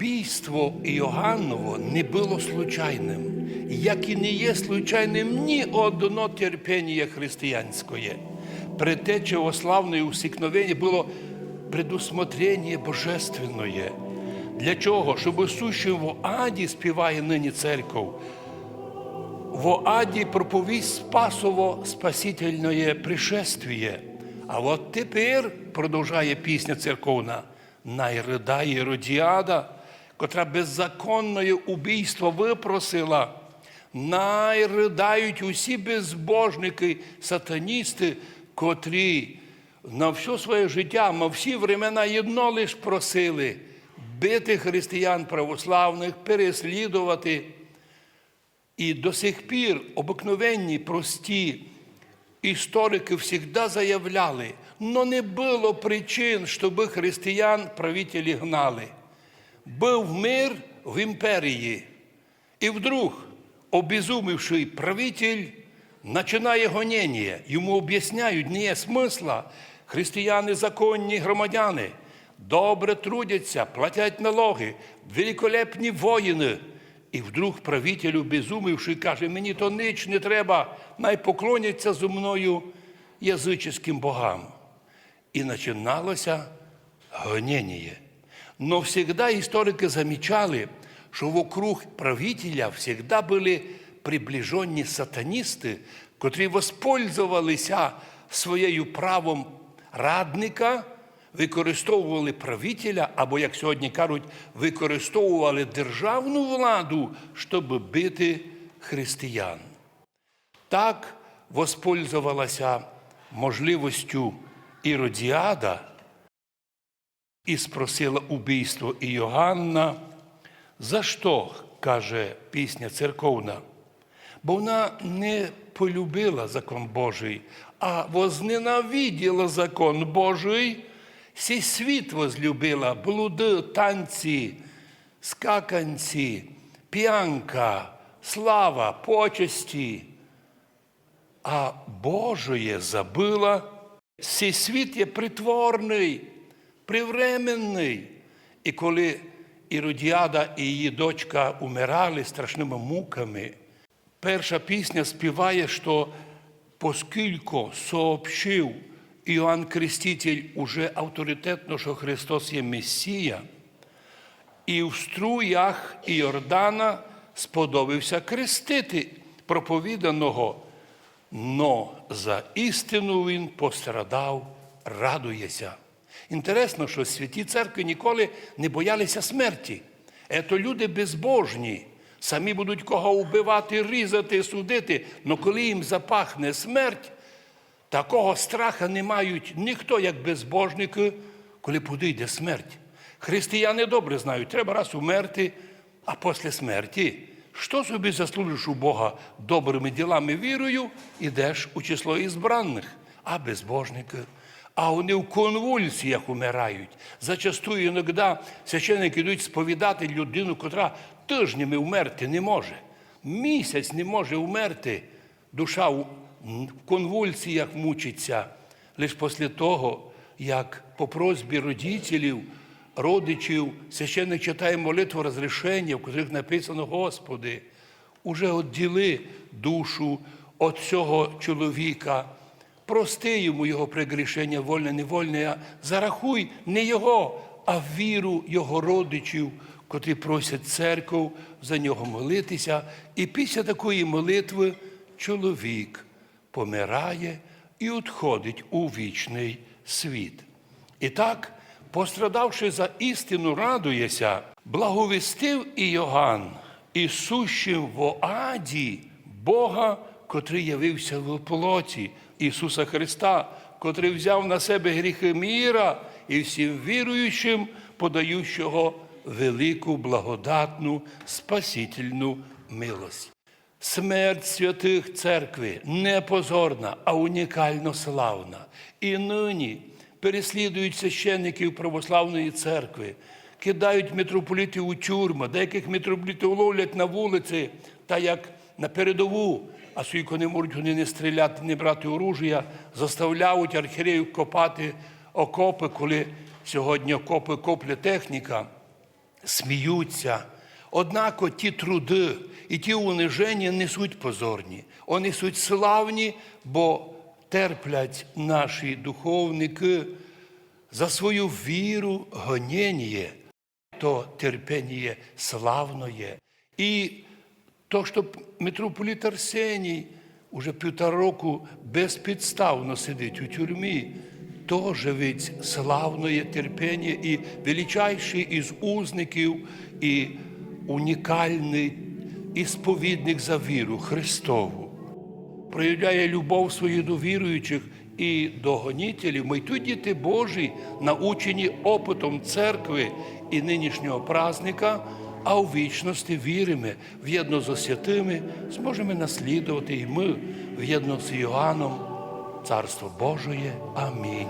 Убійство Іоганново не було случайним, як і не є случайним ні одно терпіння християнське. Предтеча ославної усікновення було предусмотрення божественное. Для чого? Щоб сущим в аді співає нині церков. В аді проповість спасово спасительное пришествие. А от тепер, продовжує пісня церковна, найридає Родіада, котра беззаконне убійство випросила. Найридають усі безбожники, сатаністи, котрі на все своє життя, на всі времена єдно лиш просили бити християн православних, переслідувати. І до сих пір обикновенні, прості історики завжди заявляли, но не було причин, щоб християн правителі гнали. Був мир в імперії, і вдруг, обезумівший правитель, починає гонення. Йому об'ясняють, не є смисла. Християни законні громадяни, добре трудяться, платять налоги, великолепні воїни. І вдруг правитель, обезумівши, каже, мені то ніч не треба, най поклоняться зо мною язичським богам. І починалося гонення. Но всегда історики замічали, що вокруг правителя всегда були приближені сатаністи, котрі воспользувалися своєю правом радника, використовували правителя, або, як сьогодні кажуть, використовували державну владу, щоб бити християн. Так воспользувалася можливістю Іродіада і спросила убійство Іоганна. За що, каже пісня церковна? Бо вона не полюбила закон Божий, а возненавиділа закон Божий, сей світ возлюбила, блуди, танці, скаканці, п'янка, слава, почесті. А Божоє забила, цей світ є притворний, привременний. І коли Іродіада і її дочка умирали страшними муками, перша пісня співає, що поскільки сообщив Іоанн Креститель уже авторитетно, що Христос є Месія, і в струях Іордана сподобався крестити проповіданого, но за істину він пострадав, радується. Інтересно, що святі церкви ніколи не боялися смерті. Ето люди безбожні, самі будуть кого вбивати, різати, судити, але коли їм запахне смерть, такого страха не мають ніхто, як безбожники, коли подійде смерть. Християни добре знають, треба раз умерти, а після смерті. Що собі заслужиш у Бога добрими ділами вірою, ідеш у число ізбранних, а безбожники. А вони в конвульсіях умирають. Зачастую іноді священники йдуть сповідати людину, котра тижнями вмерти не може. Місяць не може вмерти. Душа в конвульсіях мучиться. Лише після того, як по просьбі родителів, родичів, священник читає молитву розрішення, в котрих написано, Господи, уже відділи душу від цього чоловіка. Прости йому його прегрішення, вольне, невольне, а зарахуй не його, а віру його родичів, котрі просять церкву за нього молитися. І після такої молитви чоловік помирає і відходить у вічний світ. І так, пострадавши за істину, радується, благовістив і Йоганн, і сущим в Оаді Бога, котрий явився в плоті Ісуса Христа, котрий взяв на себе гріхи міра і всім віруючим, подаючого велику благодатну спасительну милость. Смерть святих церкви не позорна, а унікально славна. І нині переслідують священників православної церкви, кидають митрополітів у тюрми, деяких митрополітів ловлять на вулиці, та як на передову, а скільки не можуть вони не стріляти, не брати оружия, заставляють архіреїв копати окопи, коли сьогодні окопи копле техніка. сміються. Однако ті труди і ті униження несуть позорні, вони несуть славні, бо терплять наші духовники за свою віру гонення, то терпение славное. І то, що митрополит Арсеній уже півтора року безпідставно сидить у тюрмі, теж ведь славное терпіння і величайший із узників, і унікальний ісповідник за віру Христову проявляє любов свою до віруючих і до гонітелів. Ми тут діти Божі, научені опитом церкви і нинішнього празника, а у вічності віримо, в'єдно з святими зможемо наслідувати і ми в'єдно з Йоанном Царство Божоє. Амінь.